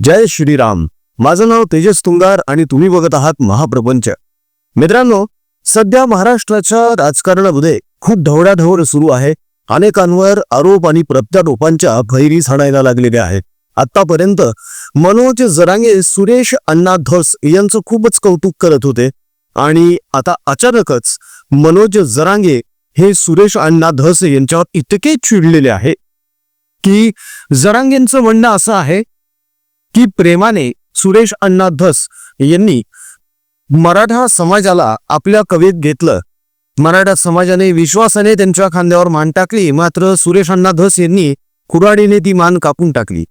जय श्रीराम. माझं नाव तेजस तुंगार आणि तुम्ही बघत आहात महाप्रपंच. मित्रांनो सध्या महाराष्ट्राच्या राजकारणामध्ये खूप ढवळाढवळ सुरू आहे. अनेकांवर आरोप आणि प्रत्यारोपांच्या फैरी साडायला लागलेल्या आहेत. आतापर्यंत मनोज जरांगे सुरेश अण्णा धस यांचं खूपच कौतुक करत होते. आणि आता अचानकच मनोज जरांगे हे सुरेश अण्णा धस यांच्यावर इतके चिडलेले आहे की जरांगेंचं म्हणणं असं आहे की प्रेमाने सुरेश अण्णा धस यांनी मराठा समाजाला आपल्या कवीत घेतलं. मराठा समाजाने विश्वासाने त्यांच्या खांद्यावर मान टाकली मात्र सुरेश अण्णा धस यांनी कुऱ्हाडीने ती मान कापून टाकली.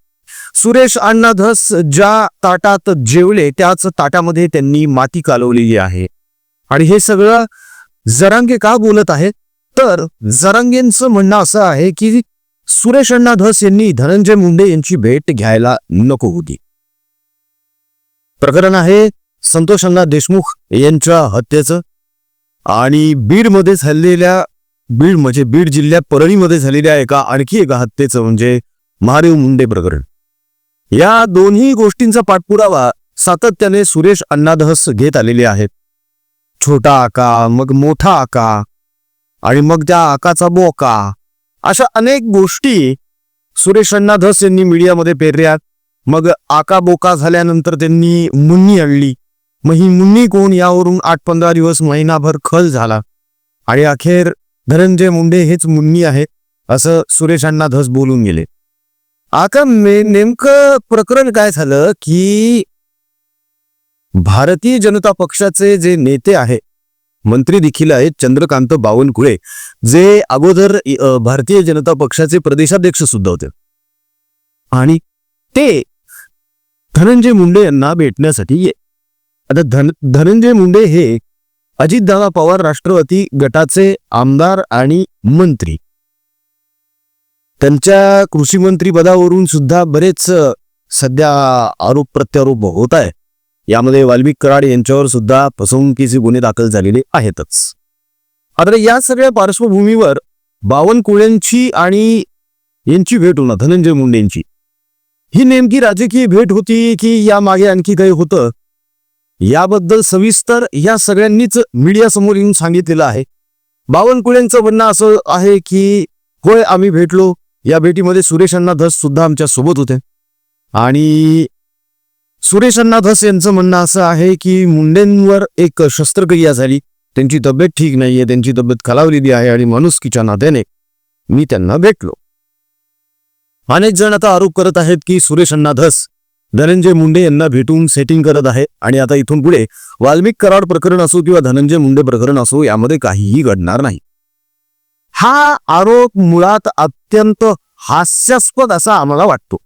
सुरेश अण्णा धस ज्या ताटात जेवले त्याच ताटामध्ये त्यांनी माती कालवलेली आहे. आणि हे सगळं जरांगे का बोलत आहेत? तर जरांगेंचं म्हणणं असं आहे की सुरेश अण्णा धस यांनी धनंजय मुंडे यांची भेट घ्यायला नको होती. प्रकरण आहे संतोष अण्णा देशमुख यांच्या हत्येचं. आणि बीडमध्ये झालेल्या बीड म्हणजे बीड जिल्ह्यात परळीमध्ये झालेल्या एका आणखी एका हत्येचं म्हणजे महादेव मुंडे प्रकरण. या दोन्ही गोष्टींचा पाठपुरावा सातत्याने सुरेश अण्णादहस घेत आलेले आहेत. छोटा आका मग मोठा आका आणि मग त्या आकाचा बोका. अशा अनेक गोष्टी सुरेश अण्णाधस यांनी मीडियामध्ये पेरल्यात मग आकाबोका झाल्यानंतर त्यांनी मुन्नी आणली. मग ही मुन्नी कोण यावरून आठ पंधरा दिवस महिनाभर खल झाला. आणि अखेर धनंजय मुंडे हेच मुन्नी आहे असं सुरेशांना धस बोलून गेले. आता मे नेमकं प्रकरण काय झालं की भारतीय जनता पक्षाचे जे नेते आहे मंत्री देखील आहेत चंद्रकांत बावनकुळे जे अगोदर भारतीय जनता पक्षाचे प्रदेशाध्यक्ष सुद्धा होते. आणि ते धनंजय मुंडे यांना भेटण्यासाठी ये. आता धन धनंजय मुंडे हे अजितदादा पवार राष्ट्रवादी गटाचे आमदार आणि मंत्री. त्यांच्या कृषी मंत्री पदावरून सुद्धा बरेच सध्या आरोप प्रत्यारोप होत आहे. यामध्ये वाल्मिक कराड यांच्यावर सुद्धा फसवणुकीचे गुन्हे दाखल झालेले आहेतच. आता या सगळ्या पार्श्वभूमीवर बावनकुळ्यांची आणि यांची भेट होणार धनंजय मुंडेंची. ही नेमकी राजकीय भेट होती की या मागे आणखी काही होतं? याबद्दल सविस्तर या सगळ्यांनीच मीडियासमोर येऊन सांगितलेलं आहे. बावनकुळेंचं म्हणणं असं आहे की होय आम्ही भेटलो. या भेटीमध्ये सुरेश अण्णा धस सुद्धा आमच्यासोबत होते. आणि सुरेश अण्णा धस यांचं म्हणणं असं आहे की मुंडेंवर एक शस्त्रक्रिया झाली. त्यांची तब्येत ठीक नाहीये त्यांची तब्येत खालावलेली आहे आणि माणुसकीच्या नात्याने मी त्यांना भेटलो. अनेक जण आता आरोप करत आहेत की सुरेश अण्णा धस धनंजय मुंडे यांना भेटून सेटिंग करत आहे आणि आता इथून पुढे वाल्मिक कराड प्रकरण असो किंवा धनंजय मुंडे प्रकरण असो यामध्ये काहीही घडणार नाही. हा आरोप मुळात अत्यंत हास्यास्पद असा आम्हाला वाटतो.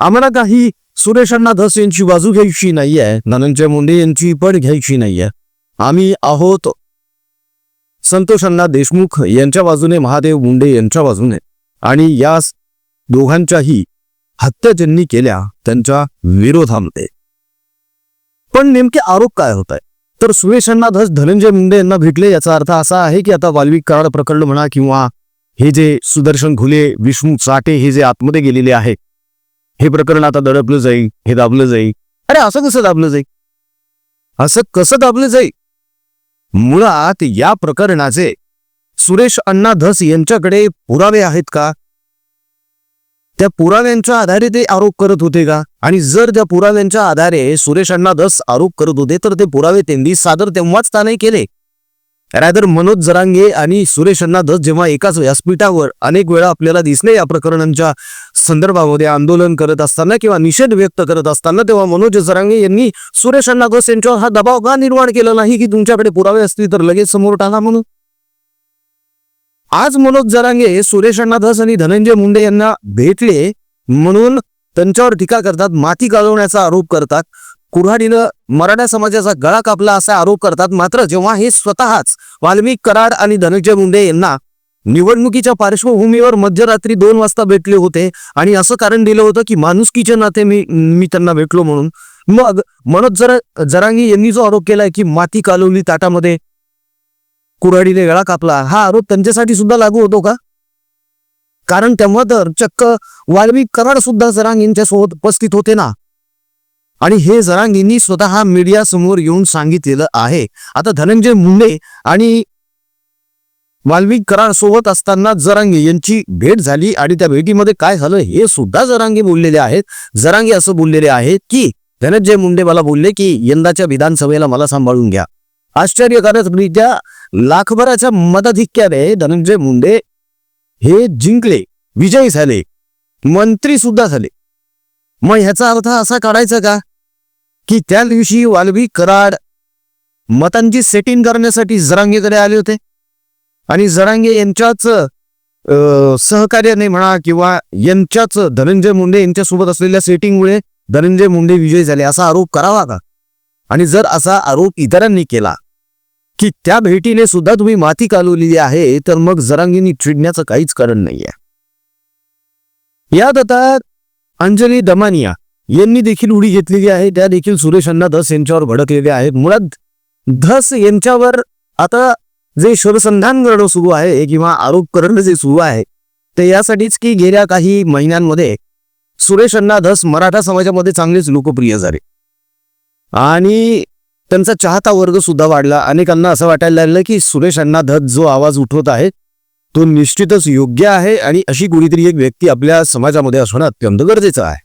आम्हाला काही सुरेश अण्णा धस यांची बाजू घ्यायची नाहीये धनंजय मुंडे यांची पण घ्यायची नाहीये. आम्ही आहोत संतोष अण्णा देशमुख यांच्या बाजूने महादेव मुंडे यांच्या बाजूने. आणि या दोघांच्याही हत्या ज्यांनी केल्या त्यांच्या विरोधामध्ये. पण नेमके आरोप काय होत आहे तर सुरेश अण्णा धस धनंजय मुंडे यांना भेटले याचा अर्थ असा आहे की आता वाल्विक कराड प्रकरण म्हणा किंवा हे जे सुदर्शन घुले विष्णू चाटे हे जे आतमध्ये गेलेले आहे हे प्रकरण आता दडपलं जाईल हे दाबलं जाईल. अरे असं कसं दाबलं जाईल? असं कसं दाबलं जाईल? मुळात या प्रकरणाचे सुरेश अण्णा धस यांच्याकडे पुरावे आहेत का? त्या पुराव्यांच्या आधारे ते आरोप करत होते का? आणि जर त्या पुराव्यांच्या आधारे सुरेश अण्णा दस आरोप करत होते तर ते पुरावे त्यांनी सादर तेव्हाच का नाही केले? रायदर मनोज जरांगे आणि सुरेश अण्णा दस जेव्हा एकाच व्यासपीठावर अनेक वेळा आपल्याला दिसले या प्रकरणांच्या संदर्भामध्ये आंदोलन करत असताना किंवा निषेध व्यक्त करत असताना तेव्हा मनोज जरांगे यांनी सुरेश अण्णा दस यांच्यावर हा दबाव का निर्माण केला नाही की तुमच्याकडे पुरावे असतील तर लगेच समोर टाका म्हणून? आज मनोज जरांगे सुरेश अण्णा धस आणि धनंजय मुंडे यांना भेटले म्हणून त्यांच्यावर टीका करतात माती गाळवण्याचा आरोप करतात. कुऱ्हाडीनं मराठा समाजाचा गळा कापला असा आरोप करतात. मात्र जेव्हा हे स्वतःच वाल्मिक कराड आणि धनंजय मुंडे यांना निवडणुकीच्या पार्श्वभूमीवर मध्यरात्री दोन वाजता भेटले होते आणि असं कारण दिलं होतं की माणुसकीच्या नाते मी मी त्यांना भेटलो म्हणून. मग मनोज जर जरांगी यांनी जो आरोप केलाय की माती कालवली ताटामध्ये कुऱ्हाडीने गळा कापला. हा आरोप त्यांच्यासाठी सुद्धा लागू होतो का? कारण तेव्हा तर चक्क वाल्मिक कराड सुद्धा जरांग यांच्या सोबत उपस्थित होते ना. आणि हे जरांगींनी स्वतः मीडिया समोर येऊन सांगितलेलं आहे. आता धनंजय मुंडे आणि वाल्मिक कराड सोबत असताना जरांगे यांची भेट झाली आणि त्या भेटीमध्ये काय झालं हे सुद्धा जरांगे बोललेले आहेत. जरांगे असं बोललेले आहेत की धनंजय मुंडे मला बोलले की यंदाच्या विधानसभेला मला सांभाळून घ्या. आश्चर्यकारकरित्या लाखभराच्या मताधिक्याने धनंजय मुंडे हे जिंकले विजयी झाले मंत्री सुद्धा झाले. मग ह्याचा अर्थ असा काढायचा का? की त्या दिवशी वाल्वी कराड मतांची सेटिंग करण्यासाठी जरांगेकडे आले होते. आणि जरांगे यांच्याच सहकार्याने म्हणा किंवा यांच्याच धनंजय मुंडे यांच्यासोबत असलेल्या सेटिंगमुळे धनंजय मुंडे विजयी झाले असा आरोप करावा का? आणि जर असा आरोप इतरांनी केला की त्या भेटीने सुद्धा तुम्ही माती कालवलेली आहे तर मग जरांगीनी चिडण्याचं काहीच कारण नाहीये. यात आता अंजली दमानिया यांनी देखील उडी घेतलेली आहे त्या देखील सुरेश अण्णा धस यांच्यावर भडकलेल्या आहेत. मुळात धस यांच्यावर आता जे शोधसंधान करणं सुरू आहे किंवा आरोप करणं जे सुरू आहे ते यासाठीच की गेल्या काही महिन्यांमध्ये सुरेश अण्णा धस मराठा समाजामध्ये चांगलेच लोकप्रिय झाले. आणि त्यांचा चाहता वर्ग सुद्धा वाढला. अनेकांना असं वाटायला लागलं की सुरेश अण्णा धस जो आवाज उठवत आहे तो निश्चितच योग्य आहे आणि अशी कुणीतरी एक व्यक्ती आपल्या समाजामध्ये असणं अत्यंत गरजेचं आहे.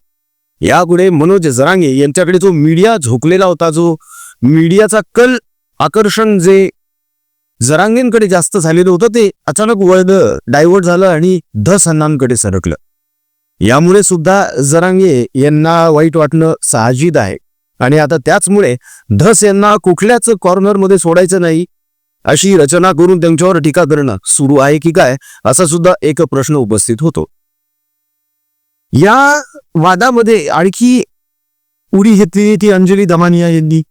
यापुढे मनोज जरांगे यांच्याकडे जो मीडिया झोकलेला होता जो मीडियाचा कल आकर्षण जे जरांगेंकडे जास्त झालेलं होतं ते अचानक वळलं डायव्हर्ट झालं आणि धस अण्णांकडे सरकलं. यामुळे सुद्धा जरांगे यांना वाईट वाटणं साहजिक आहे. आणि आता त्याचमुळे धस यांना कुठल्याच कॉर्नरमध्ये सोडायचं नाही. अशी रचना करून त्यांच्यावर टीका करणं सुरू आहे की काय असा सुद्धा एक प्रश्न उपस्थित होतो. या वादामध्ये आणखी उडी घेतली ती अंजली दमानिया यांनी.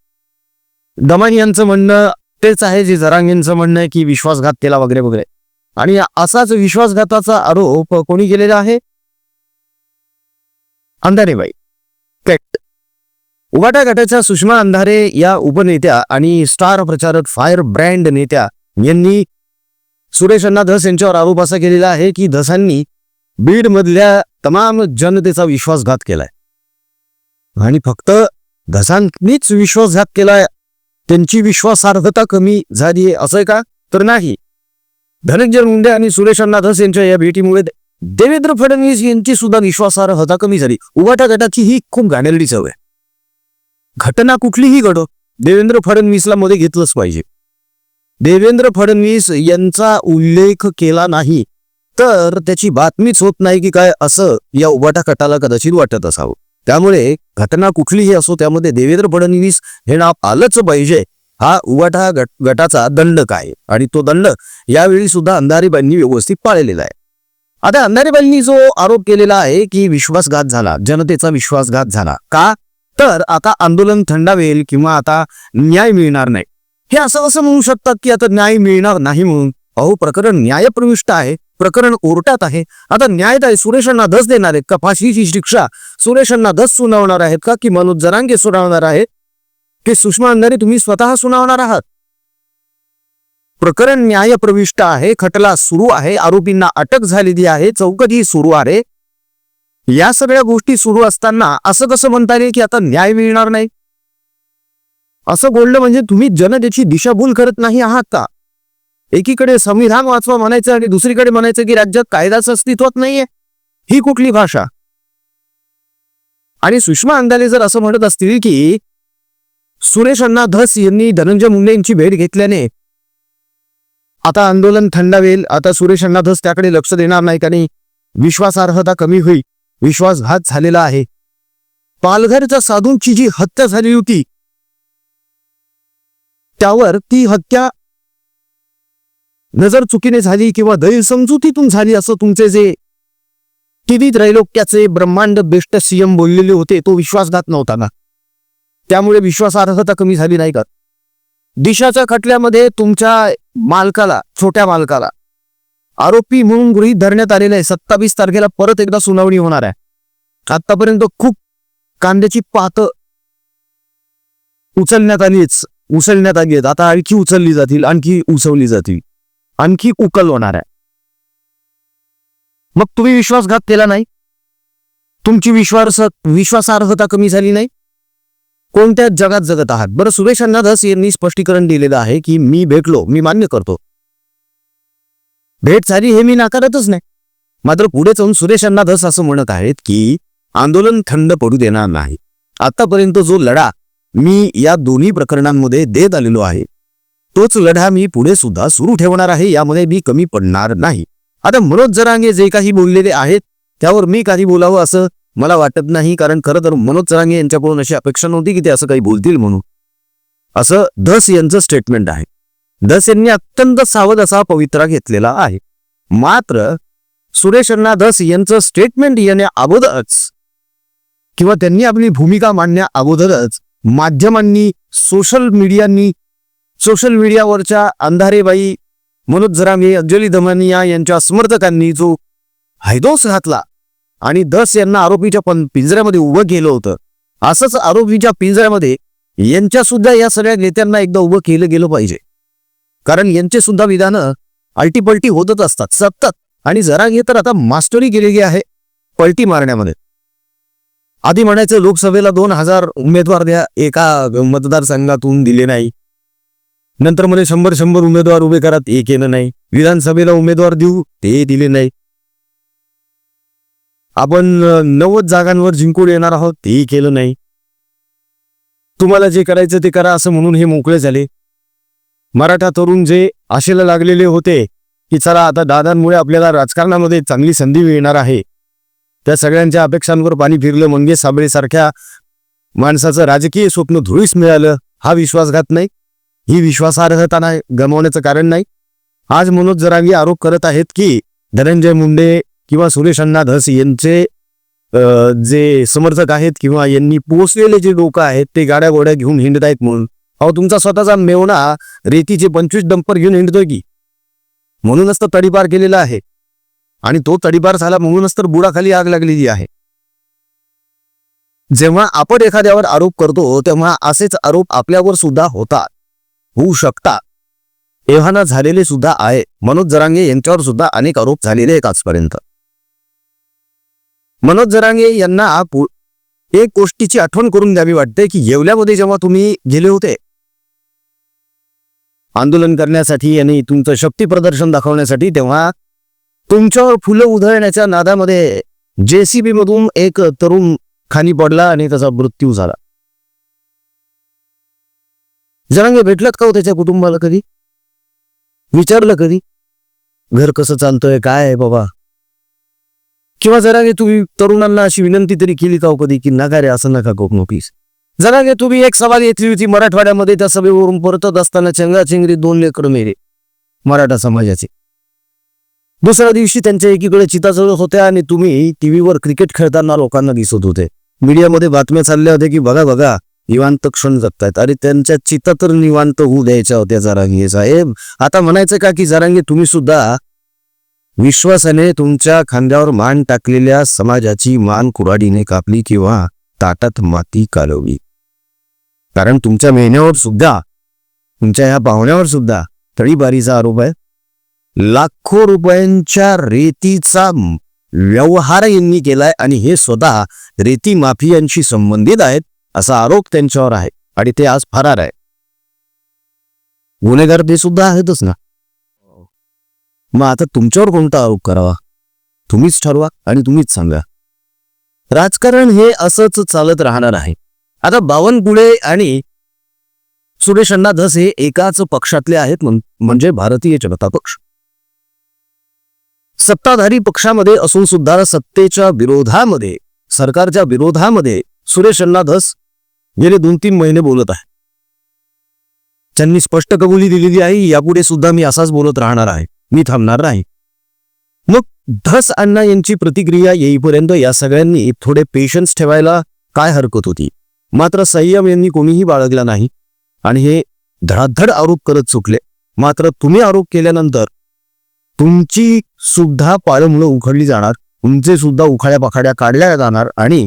दमानियांचं म्हणणं तेच आहे जे जरांगेंचं म्हणणं आहे की विश्वासघात केला वगैरे वगैरे. आणि असाच विश्वासघाताचा आरोप कोणी केलेला आहे? अंधारेबाई उगाटा गटाच्या सुषमा अंधारे या उपनेत्या आणि स्टार प्रचारक फायर ब्रँड नेत्या यांनी सुरेश अण्णा धस यांच्यावर आरोप असा केलेला आहे की धसांनी बीड मधल्या तमाम जनतेचा विश्वासघात केलाय. आणि फक्त धसांनीच विश्वासघात केलाय त्यांची विश्वासार्हता कमी झाली आहे असं का? तर नाही. धनंजय मुंडे आणि सुरेश अण्णा धस यांच्या या भेटीमुळे देवेंद्र फडणवीस यांची सुद्धा विश्वासार्हता कमी झाली. उगाटा गटाची ही खूप घाणेरडी सवय घटना कुठलीही घडो देवेंद्र फडणवीसला मध्ये घेतलंच पाहिजे. देवेंद्र फडणवीस यांचा उल्लेख केला नाही तर त्याची बातमीच होत नाही की काय असं या उबाटा गटाला कदाचित वाटत असावं. त्यामुळे घटना कुठलीही असो त्यामध्ये देवेंद्र फडणवीस हे नाव आलंच पाहिजे. हा उबाटा गट गटाचा दंड काय? आणि तो दंड यावेळी सुद्धा अंधारीबाईंनी व्यवस्थित पाळलेला आहे. आता अंधारीबाईंनी जो आरोप केलेला आहे की विश्वासघात झाला जनतेचा विश्वासघात झाला. का? तर आता आंदोलन थंडावेल किंवा आता न्याय मिळणार नाही. हे असं असं म्हणू शकतात की आता न्याय मिळणार नाही म्हणून? अहो प्रकरण न्यायप्रविष्ट आहे प्रकरण कोर्टात आहे. आता न्याय आहे सुरेशांना धस देणार आहेत का? फाशीची शिक्षा सुरेशांना धस सुनावणार आहेत का? की मनोज जरांगे सुनावणार आहेत? की सुषमा अंधारे तुम्ही स्वतः सुनावणार आहात? प्रकरण न्यायप्रविष्ट आहे खटला सुरू आहे आरोपींना अटक झालेली आहे चौकशी सुरू आहे. या सगळ्या गोष्टी सुरू असताना असं कसं म्हणता येईल की आता न्याय मिळणार नाही? असं बोललं म्हणजे तुम्ही जनतेची दिशाभूल करत नाही आहात का? एकीकडे संविधान वाचवा म्हणायचं आणि दुसरीकडे म्हणायचं की राज्यात कायदाच अस्तित्वात नाहीये. ही कुठली भाषा? आणि सुषमा अंदाले जर असं म्हणत असतील की सुरेश अण्णा धस यांनी धनंजय मुंडे यांची भेट घेतल्याने आता आंदोलन थंडावेल आता सुरेश अण्णा धस त्याकडे लक्ष देणार नाही आणि विश्वासार्हता कमी होईल. विश्वासघात झालेला आहे. पालघरच्या साधूंची जी हत्या झाली होती त्यावर ती हत्या नजर चुकीने झाली किंवा गैरसमजुतीतून झाली असं तुमचे जे टीव्ही त्रैलोक्याचे ब्रह्मांड बेस्ट सीएम बोललेले होते तो विश्वासघात नव्हता ना. त्यामुळे विश्वासार्हता कमी झाली नाही का? दिशाच्या खटल्यामध्ये तुमच्या मालकाला छोट्या मालकाला आरोपी म्हणून गृहीत धरण्यात आलेला आहे. सत्तावीस तारखेला परत एकदा सुनावणी होणार आहे. आतापर्यंत खूप कांद्याची पात उचलण्यात आलीच उचलण्यात आली आहेत. आता आणखी उचलली जातील आणखी उचवली जातील आणखी उकल होणार आहे. मग तुम्ही विश्वासघात केला नाही? तुमची विश्वास विश्वासार्हता कमी झाली नाही? कोणत्या जगात जगत आहात? बरं सुरेश अण्णा धस यांनी स्पष्टीकरण दिलेलं आहे की मी भेटलो मी मान्य करतो. भेट झाली हे मी नाकारतच नाही. मात्र पुढे जाऊन सुरेश अण्णा धस असं म्हणत आहेत की आंदोलन थंड पडू देणार नाही. आतापर्यंत जो लढा मी या दोन्ही प्रकरणांमध्ये देत आलेलो आहे तोच लढा मी पुढे सुद्धा सुरू ठेवणार आहे यामध्ये मी कमी पडणार नाही. आता मनोज जरांगे जे काही बोललेले आहेत त्यावर मी काही बोलावं असं मला वाटत नाही कारण खरं तर मनोज जरांगे यांच्याकडून अशी अपेक्षा नव्हती की ते असं काही बोलतील म्हणून. असं धस यांचं स्टेटमेंट आहे. धस यांनी अत्यंत सावध असा पवित्रा घेतलेला आहे. मात्र सुरेश अण्णा धस यांचं स्टेटमेंट येण्या अगोदरच किंवा त्यांनी आपली भूमिका मांडण्या अगोदरच माध्यमांनी सोशल मीडियांनी सोशल मीडियावरच्या अंधारेबाई मनोज जरामे अंजली दमानिया यांच्या समर्थकांनी जो हैदोस घातला आणि दस यांना आरोपीच्या पण पिंजऱ्यामध्ये उभं केलं होतं असंच आरोपीच्या पिंजऱ्यामध्ये यांच्या सुद्धा या सगळ्या नेत्यांना एकदा उभं केलं गेलं पाहिजे. कारण यांचे सुद्धा विधानं अल्टीपल्टी होतच असतात सतत. आणि जरांगे तर आता मास्टरी केलेली आहे पलटी मारण्यामध्ये. आधी म्हणायचं लोकसभेला दोन हजार उमेदवार द्या एका मतदारसंघातून दिले नाही. नंतर मध्ये शंभर शंभर उमेदवार उभे करत हे केलं नाही. विधानसभेला उमेदवार देऊ ते दिले नाही. आपण नव्वद जागांवर जिंकून येणार आहोत तेही केलं नाही. तुम्हाला जे करायचं ते करा असं म्हणून हे मोकळे झाले. मराठा तरुण जे आशेला लागलेले होते की चला आता दादांमुळे आपल्याला राजकारणामध्ये चांगली संधी मिळणार आहे. त्या सगळ्यांच्या अपेक्षांवर पाणी फिरलं मंगेश साबरेसारख्या माणसाचं राजकीय स्वप्न धुळीस मिळालं हा विश्वासघात नाही. ही विश्वासार्हता नाही गमावण्याचं कारण नाही. आज मनोज जरांगी आरोप करत आहेत की धनंजय मुंडे किंवा सुरेश अण्णा धस यांचे जे समर्थक आहेत किंवा यांनी पोचलेले जे लोक आहेत ते गाड्या गोड्या घेऊन हिंडत आहेत म्हणून. अहो तुमचा स्वतःचा मेवणा रेतीचे पंचवीस डंपर घेऊन हिंडतोय की? म्हणूनच तर तडीपार केलेला आहे. आणि तो तडीपार झाला म्हणूनच तर बुडाखाली आग लागलेली आहे. जेव्हा आपण एखाद्यावर आरोप करतो तेव्हा असेच आरोप आपल्यावर सुद्धा होतात. होऊ शकतात. एव्हाना झालेले सुद्धा आहे. मनोज जरांगे यांच्यावर सुद्धा अनेक आरोप झालेले आहेत आजपर्यंत. मनोज जरांगे यांना एक गोष्टीची आठवण करून द्यावी वाटते की येवल्यामध्ये जेव्हा तुम्ही गेले होते आंदोलन करण्यासाठी आणि तुमचं शक्ती प्रदर्शन दाखवण्यासाठी तेव्हा तुमच्यावर फुलं उधळण्याच्या नादामध्ये जेसीबी मधून एक तरुण खाली पडला आणि त्याचा मृत्यू झाला. जरांगे भेटलात का हो त्याच्या कुटुंबाला कधी? विचारलं कधी? घर कसं चालतंय काय आहे बाबा? किंवा जरांगे तुम्ही तरुणांना अशी विनंती तरी केली का हो कधी की नका रे असं नका कोक नोटीस जनाने तुम्ही एक सभा घेतली होती मराठवाड्यामध्ये त्या सभेवरून परतत असताना चंगाचिंगरी दोन लेकर मेले. मराठा समाजाचे. दुसऱ्या दिवशी त्यांच्या एकीकडे चिता होत्या आणि तुम्ही टीव्हीवर क्रिकेट खेळताना लोकांना दिसत होते. मीडियामध्ये बातम्या चालल्या होत्या की बघा बघा निवांत क्षण जगतायत. अरे त्यांच्या चिता तर निवांत होऊ द्यायच्या होत्या जरांगे. साहेब आता म्हणायचं का की जरांगे तुम्ही सुद्धा विश्वासाने तुमच्या खांद्यावर मान टाकलेल्या समाजाची मान कुराडीने कापली किंवा ताटात माती कालवली. कारण तुमच्या मेहन्यावर सुद्धा तुमच्या ह्या पाहुण्यावर सुद्धा तळीबारीचा आरोप आहे. लाखो रुपयांच्या रेतीचा व्यवहार यांनी केलाय आणि हे स्वतः रेती माफियांशी संबंधित आहेत असा आरोप त्यांच्यावर आहे आणि ते आज फरार आहे गुन्हेगार ते सुद्धा आहेतच ना? मग आता तुमच्यावर कोणता आरोप करावा? तुम्हीच ठरवा आणि तुम्हीच सांगा. राजकारण हे असंच चालत राहणार आहे. आता बावनकुळे आणि सुरेश अण्णा धस हे एकाच पक्षातले आहेत म्हणजे भारतीय जनता पक्ष. सत्ताधारी पक्षामध्ये असून सुद्धा सत्तेच्या विरोधामध्ये सरकारच्या विरोधामध्ये सुरेश अण्णा धस गेले दोन तीन महिने बोलत आहे त्यांनी स्पष्ट कबुली दिलेली आहे यापुढे सुद्धा मी असाच बोलत राहणार आहे मी थांबणार नाही. मग धस अण्णा यांची प्रतिक्रिया येईपर्यंत या सगळ्यांनी थोडे पेशन्स ठेवायला काय हरकत होती? मात्र संयम यांनी कोणीही बाळगला नाही. आणि हे धडाधड आरोप करत चुकले मात्र तुम्ही आरोप केल्यानंतर तुमची सुद्धा पाळमुळं उखडली जाणार. तुमचे सुद्धा उखाड्या पाखाड्या काढल्या जाणार आणि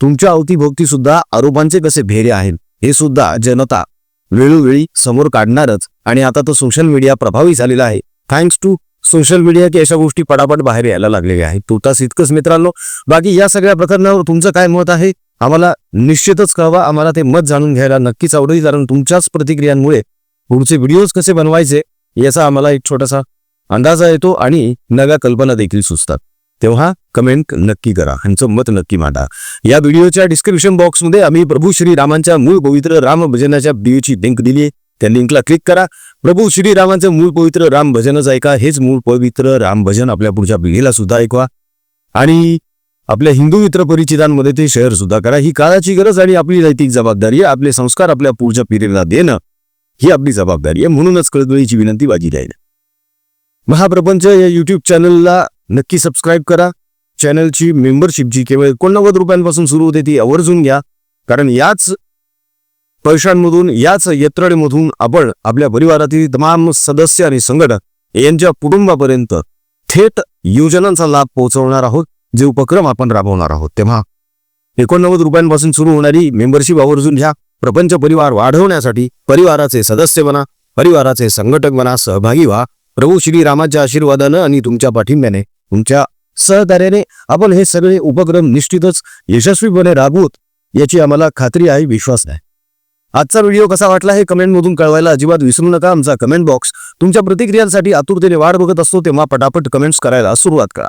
तुमच्या अवतीभोवती सुद्धा आरोपांचे कसे भेरे आहेत हे सुद्धा जनता वेळोवेळी समोर काढणारच. आणि आता तर सोशल मीडिया प्रभावी झालेला आहे. थँक्स टू सोशल मीडिया की अशा गोष्टी पटापट बाहेर यायला लागलेल्या आहेत. तुतास इतकंच मित्रांनो. बाकी या सगळ्या प्रकरणावर तुमचं काय मत आहे? आम्हाला निश्चितच कळवा आम्हाला ते मत जाणून घ्यायला नक्कीच आवडेल कारण तुमच्याच प्रतिक्रियांमुळे पुढचे व्हिडिओज कसे बनवायचे याचा आम्हाला एक छोटासा अंदाजा येतो आणि नव्या कल्पना देखील सुचतात. तेव्हा कमेंट नक्की करा ह्यांचं मत नक्की मांडा. या व्हिडिओच्या डिस्क्रिप्शन बॉक्समध्ये आम्ही प्रभू श्री रामांच्या मूळ पवित्र राम भजनाच्या व्हिडिओची लिंक दिली आहे. त्या लिंकला क्लिक करा. प्रभू श्रीरामांचं मूळ पवित्र राम भजनच ऐका. हेच मूळ पवित्र राम भजन आपल्या पुढच्या पिढीला सुद्धा ऐकवा. आणि आपल्या हिंदू मित्र परिचितांमध्ये ते शेअर सुद्धा करा. ही काळाची गरज आणि आपली नैतिक जबाबदारी आहे. आपले संस्कार आपल्या पुढच्या पिढीला देणं ही आपली जबाबदारी आहे. म्हणूनच कळकळीची विनंती बाजी राहील. महाप्रपंच या युट्यूब चॅनलला नक्की सबस्क्राईब करा. चॅनलची मेंबरशिप जी केवळ एकोणनव्वद रुपयांपासून सुरू होते ती आवर्जून घ्या. कारण याच पैशांमधून याच यत्रडेमधून आपण आपल्या परिवारातील तमाम सदस्य आणि संघटक यांच्या कुटुंबापर्यंत थेट योजनांचा लाभ पोहोचवणार आहोत. जे उपक्रम आपण राबवणार आहोत तेव्हा एकोणनव्वद रुपयांपासून सुरू होणारी मेंबरशिप आवर्जून घ्या. प्रपंच परिवार वाढवण्यासाठी परिवाराचे सदस्य बना परिवाराचे संघटक बना सहभागी व्हा. प्रभू श्रीरामाच्या आशीर्वादानं आणि तुमच्या पाठिंब्याने तुमच्या सहकार्याने आपण हे सगळे उपक्रम निश्चितच यशस्वीपणे राबवूत याची आम्हाला खात्री आहे विश्वास आहे आजचा व्हिडिओ कसा वाटला हे कमेंटमधून कळवायला अजिबात विसरू नका. आमचा कमेंट बॉक्स तुमच्या प्रतिक्रियांसाठी आतुरतेने वाट बघत असतो तेव्हा पटापट कमेंट्स करायला सुरुवात करा.